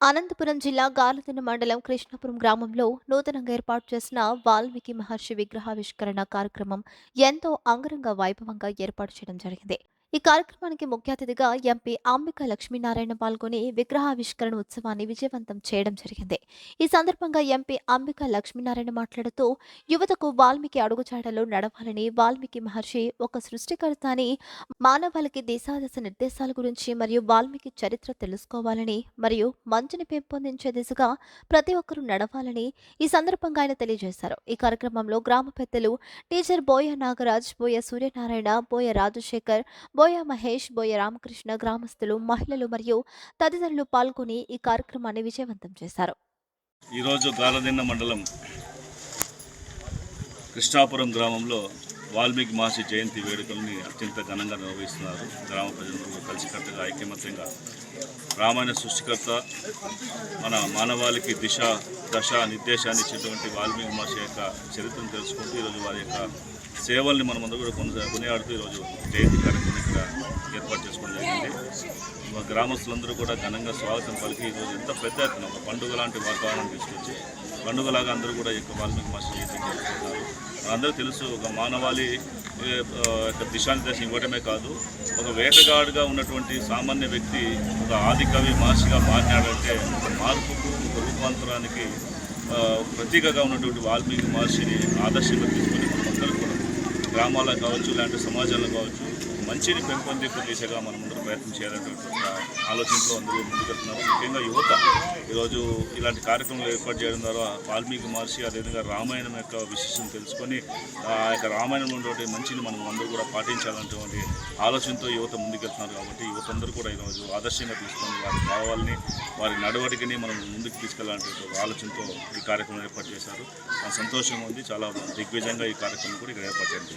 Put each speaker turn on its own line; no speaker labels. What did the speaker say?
అనంతపురం జిల్లా గాలదిన మండలం కృష్ణాపురం గ్రామంలో నూతనంగా ఏర్పాటు చేసిన వాల్మీకి మహర్షి విగ్రహావిష్కరణ కార్యక్రమం ఎంతో అంగరంగ వైభవంగా ఏర్పాటు చేయడం జరిగింది. ఈ కార్యక్రమానికి ముఖ్య అతిథిగా ఎంపీ అంబిక లక్ష్మీనారాయణ పాల్గొని విగ్రహావిష్కరణ ఉత్సవాన్ని విజయవంతం చేయడం జరిగింది. ఈ సందర్భంగా ఎంపీ అంబిక లక్ష్మీనారాయణ మాట్లాడుతూ యువతకు వాల్మీకి అడుగుజాడలో నడవాలని వాల్మీకి మహర్షి ఒక సృష్టికర్త అని మానవాళికి దిశాదశ నిర్దేశాల గురించి మరియు వాల్మీకి చరిత్ర తెలుసుకోవాలని మరియు మంచిని పెంపొందించే దిశగా ప్రతి ఒక్కరూ నడవాలని ఈ సందర్భంగా ఆయన తెలియజేశారు. ఈ కార్యక్రమంలో గ్రామ పెద్దలు టీచర్ బోయ నాగరాజ్ బోయ సూర్యనారాయణ బోయ రాజశేఖర్ బోయ మహేష్ బోయ రామకృష్ణ గ్రామస్తులు మహిళలు మరియు తదితరులు పాల్గొని ఈ కార్యక్రమాన్ని విజయవంతం చేశారు.
ఈరోజు గాలదిన్న మండలం కృష్ణాపురం గ్రామంలో వాల్మీకి మహర్షి జయంతి వేడుకల్ని అత్యంత ఘనంగా నిర్వహిస్తున్నారు. గ్రామ ప్రజలందరూ కలిసికట్టుగా ఐకమత్యంగా రామాయణ సృష్టికర్త మన మానవాళికి దిశ దశ నిర్దేశాన్ని ఇచ్చినటువంటి వాల్మీకి మహర్షి యొక్క చరిత్రను తెలుసుకుంటూ ఈరోజు వారి యొక్క సేవల్ని మనం అందరూ కూడా కొనసా కొనియాడుతూ ఈరోజు జయంతి కార్యక్రమం ఇక్కడ ఏర్పాటు చేసుకోవడం జరిగింది. మా గ్రామస్తులందరూ కూడా ఘనంగా స్వాగతం పలికి ఈరోజు ఎంత పెద్ద ఎత్తున ఒక పండుగ లాంటి వాతావరణం తీసుకొచ్చి పండుగలాగా అందరూ కూడా ఈ యొక్క వాల్మీకి మాస్టర్ జయంతి చేసుకుంటున్నారు అందరూ తెలుసు ఒక మానవాళి యొక్క దిశానిర్దేశం ఇవ్వడమే కాదు ఒక వేటగాడుగా ఉన్నటువంటి సామాన్య వ్యక్తి ఒక ఆది కవి మహర్షిగా మారినాడంటే ఒక మార్పుకు ఒక రూపాంతరానికి ప్రతీకగా ఉన్నటువంటి వాల్మీకి మహర్షిని ఆదర్శంగా తీసుకొని గ్రామాల్లో కావచ్చు లేదంటే సమాజంలో కావచ్చు మంచిని పెంపొందింపు దిశగా మనం ముందుకు ప్రయత్నం చేయాలనేటువంటి ఆలోచనతో అందరూ ముందుకెళ్తున్నారు ముఖ్యంగా యువత ఈరోజు ఇలాంటి కార్యక్రమాలు ఏర్పాటు చేయడం ద్వారా వాల్మీకి మహర్షి అదేవిధంగా రామాయణం యొక్క విశేషం తెలుసుకొని ఆ యొక్క రామాయణంలో ఉన్నటువంటి మంచిని మనం అందరూ కూడా పాటించాలనేటువంటి ఆలోచనతో యువత ముందుకెళ్తున్నారు కాబట్టి యువత అందరూ కూడా ఈరోజు ఆదర్శంగా తీసుకొని వారి భావాలని వారి నడవడికని మనం ముందుకు తీసుకెళ్ళాలంటే ఆలోచనతో ఈ కార్యక్రమం ఏర్పాటు చేశారు. సంతోషంగా ఉంది. చాలా దిగ్విజయంగా ఈ కార్యక్రమం కూడా ఇక్కడ ఏర్పాటు చేయండి